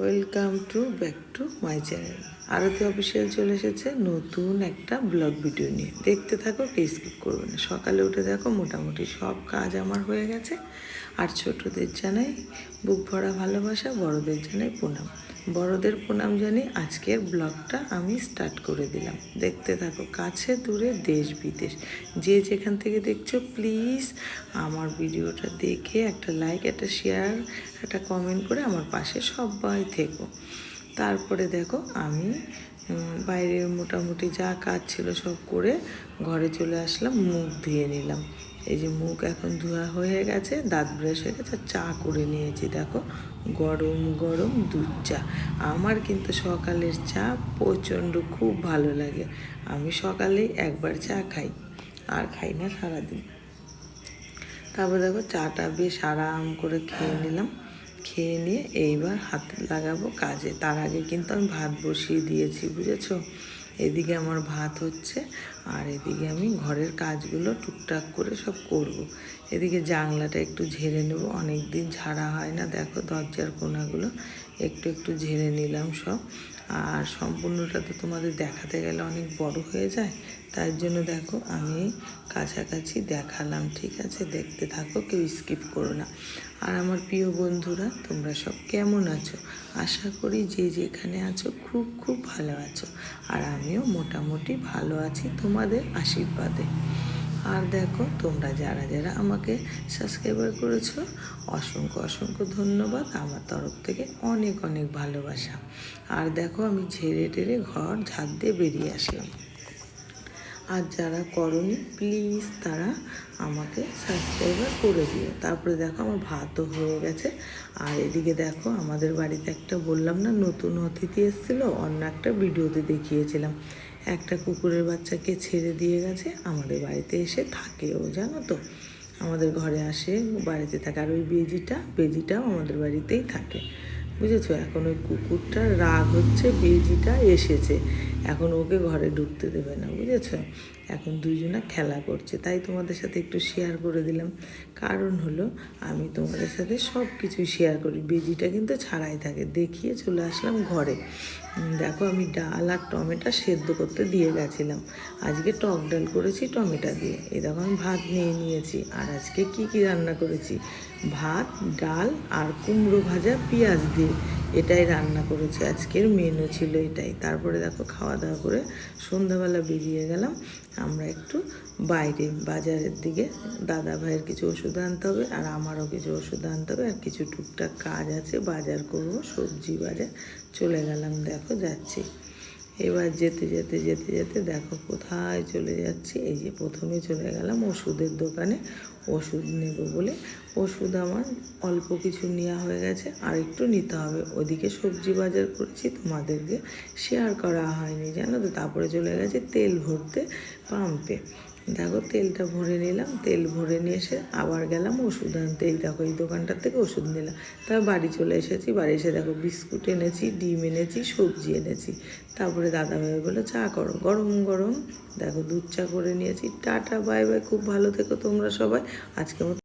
Welcome to back to my channel Arati official চলে এসেছে নতুন একটা ব্লগ ভিডিও নিয়ে। দেখতে থাকো কে স্কিপ করবে না। সকালে উঠে দেখো, মোটামুটি সব কাজ আমার হয়ে গেছে। আর ছোটদের জানাই বুক ভরা ভালোবাসা, বড়দের জানাই প্রণাম। বড়দের প্রণাম জানি আজকের ব্লগটা আমি স্টার্ট করে দিলাম। দেখতে থাকো, কাছে দূরে দেশ বিদেশ। যে যেখান থেকে দেখছ, প্লিজ আমার ভিডিওটা দেখে একটা লাইক একটা শেয়ার একটা কমেন্ট করে আমার পাশে সবাই থেকো। তারপরে দেখো, আমি বাইরের মোটামুটি যা কাজ ছিল সব করে ঘরে চলে আসলাম, মুখ ধুয়ে নিলাম। এই যে মুখ এখন ধোয়া হয়ে গেছে, দাঁত ব্রাশ হয়ে গেছে চা করে নিয়েছি, দেখো। গরম গরম দুধ চা। আমার কিন্তু সকালের চা প্রচণ্ড খুব ভালো লাগে। আমি সকালে একবার চা খাই, আর খাই না সারাদিন। তারপর দেখো চাটা বেশ আরাম করে খেয়ে নিলাম। খেয়ে নিয়ে এইবার হাত লাগাবো কাজে। তার আগে কিন্তু আমি ভাত বসিয়ে দিয়েছি, বুঝেছ? এদিকে আমার ভাত হচ্ছে। আর এদিকে আমি ঘরের কাজগুলো টুকটাক করে সব করব। এদিকে জানলাটা একটু ঝেড়ে নেব। অনেক দিন ঝাড়া হয় না। দেখো দরজার কোনাগুলো একটু একটু ঝেড়ে নিলাম সব। আর সম্পূর্ণটা তো তোমাদের দেখাতে গেলে অনেক বড় হয়ে যায়। তার জন্য দেখো আমি কাছাকাছি দেখালাম, ঠিক আছে? দেখতে থাকো, কেউ স্কিপ করো না। আর আমার প্রিয় বন্ধুরা, তোমরা সব কেমন আছো? আশা করি যে যেখানে আছো খুব খুব ভালো আছো। আর আমিও মোটামুটি ভালো আছি। তোমাদের আশীর্বাদে। আর দেখো, তোমরা যারা যারা আমাকে সাবস্ক্রাইবার করেছ, অসংখ্য অসংখ্য ধন্যবাদ। আমার তরফ থেকে অনেক অনেক ভালোবাসা। আর দেখো, আমি ঝেড়ে টেরে ঘর ঝাড় দিয়ে বেরিয়ে আসলাম। আর যারা করনি প্লিজ তারা আমাকে সাবস্ক্রাইবার করে দিও। তারপরে দেখো, আমার ভাতও হয়ে গেছে। আর এদিকে দেখো, আমাদের বাড়িতে একটা বললাম না, নতুন অতিথি এসেছিল, অন্য একটা ভিডিওতে দেখিয়েছিলাম। একটা কুকুরের বাচ্চাকে ছেড়ে দিয়ে গেছে। আমাদের বাড়িতে এসে থাকেও জানো তো। আমাদের ঘরে আসে, বাড়িতে থাকে। আর ওই বেজিটা, বেজিটাও আমাদের বাড়িতেই থাকে। বুঝেছ? এখন ওই কুকুরটার রাগ হচ্ছে, বেজিটা এসেছে। এখন ওকে ঘরে ঢুকতে দেবে না, বুঝেছ? এখন দুইজনা খেলা করছে, তাই তোমাদের সাথে একটু শেয়ার করে দিলাম। কারণ হলো, আমি তোমাদের সাথে সব কিছুই শেয়ার করি। বেজিটা কিন্তু ছাড়াই থাকে। দেখিয়ে চলে আসলাম ঘরে। দেখো আমি ডাল আর টমেটো সেদ্ধ করতে দিয়ে গেছিলাম। আজকে টক ডাল করেছি টমেটো দিয়ে। এই দেখো আমি ভাত নিয়ে নিয়েছি। আর আজকে কি কি রান্না করেছি? ভাত, ডাল আর কুমড়ো ভাজা, পেঁয়াজ দিয়ে। এটাই রান্না করেছি, আজকের মেনু ছিল এটাই। তারপরে দেখো খাওয়া দাওয়া করে সন্ধ্যাবেলা বেরিয়ে গেলাম। আমরা একটু বাইরে, বাজারের দিকে দাদা ভাইয়ের কিছু ওষুধ আনতে হবে আর আমারও কিছু ওষুধ আনতে হবে আর কিছু টুকটাক কাজ আছে, বাজার করব, সবজি বাজার। চলে গেলাম, দেখো যাচ্ছি। এবার যেতে যেতে যেতে যেতে দেখো কোথায় চলে যাচ্ছি। এই যে প্রথমে চলে গেলাম ওষুধের দোকানে। ওষুধ নেব বলে ওষুধ আমার অল্প কিছু নেওয়া হয়ে গেছে। আর একটু নিতে হবে। ওদিকে সবজি বাজার করেছি, তোমাদেরকে শেয়ার করা হয়নি, জানো তো? তারপরে চলে গেছে তেল ভরতে, পাম্পে। দেখো, তেলটা ভরে নিলাম, তেল ভরে নিয়ে এসে আবার গেলাম ওষুধ আনতে। এই দেখো, এই দোকানটার থেকে ওষুধ নিলাম। তারপর বাড়ি চলে এসেছি, বাড়ি এসে দেখো, বিস্কুট এনেছি, ডিম এনেছি, সবজি এনেছি। তারপরে দাদা ভাই বলো চা করো। গরম গরম, দেখো, দুধ চা করে নিয়েছি। টাটা, বাই বাই, খুব ভালো থেকো তোমরা সবাই। আজকে